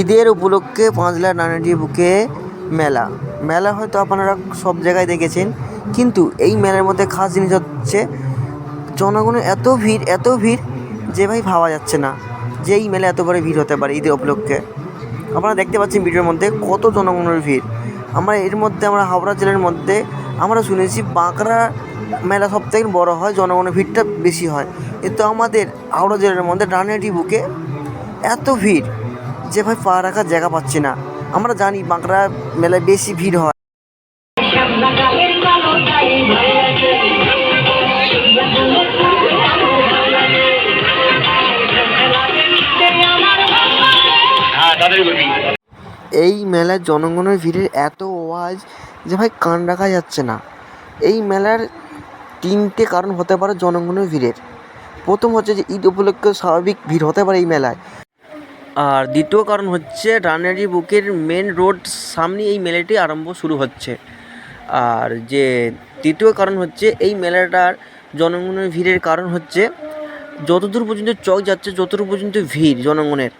ঈদের উপলক্ষে পাঁচলা নানাটি বুকে মেলা। মেলা হয়তো আপনারা সব জায়গায় দেখেছেন, কিন্তু এই মেলার মধ্যে খাস জিনিস হচ্ছে, জনগণের এত ভিড় এত ভিড় যে ভাই ভাবা যাচ্ছে না যে এই মেলা এত বড় ভিড় হতে পারে ঈদের উপলক্ষে। আপনারা দেখতে পাচ্ছেন ভিডিওর মধ্যে কত জনগণের ভিড়। আমরা এর মধ্যে, আমরা হাওড়া জেলার মধ্যে, আমরা শুনেছি বাঁকড়া মেলা সব থেকে বড়ো হয়, জনগণের ভিড়টা বেশি হয়। কিন্তু আমাদের হাওড়া জেলার মধ্যে রানাটি বুকে এত ভিড় যে ভাই পা রাখার জায়গা পাচ্ছি না। আমরা জানি বাঁকড়া মেলায় বেশি ভিড় হয়। লাগে এই মেলার জনগণের ভিড়ের এত আওয়াজ যে ভাই কান রাখা যাচ্ছে না। এই মেলার তিনটে কারণ হতে পারে জনগণের ভিড়ের। প্রথম হচ্ছে যে ঈদ উপলক্ষে স্বাভাবিক ভিড় হতে পারে এই মেলায়। আর দ্বিতীয় কারণ হচ্ছে রানারি বুকের মেন রোড সামনে এই মেলাটি আরম্ভ শুরু হচ্ছে। আর যে তৃতীয় কারণ হচ্ছে এই মেলাটার জনগণের ভিড়ের কারণ হচ্ছে যতদূর পর্যন্ত চক যাচ্ছে, যতদূর পর্যন্ত ভিড় জনগণের,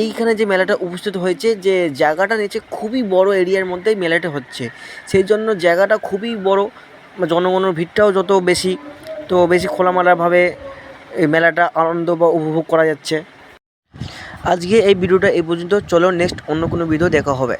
এইখানে যে মেলাটা উপস্থিত হয়েছে যে জায়গাটা নিচে খুবই বড় এরিয়ার মধ্যে মেলাটা হচ্ছে। সেই জন্য জায়গাটা খুবই বড়, জনগণের ভিড়টাও যত বেশি, তো বেশি খোলামেলাভাবে এই মেলাটা আনন্দ বা উপভোগ করা যাচ্ছে। আজকে এই ভিডিওটা এই পর্যন্ত। চলো নেক্সট অন্য কোনো ভিডিও দেখা হবে।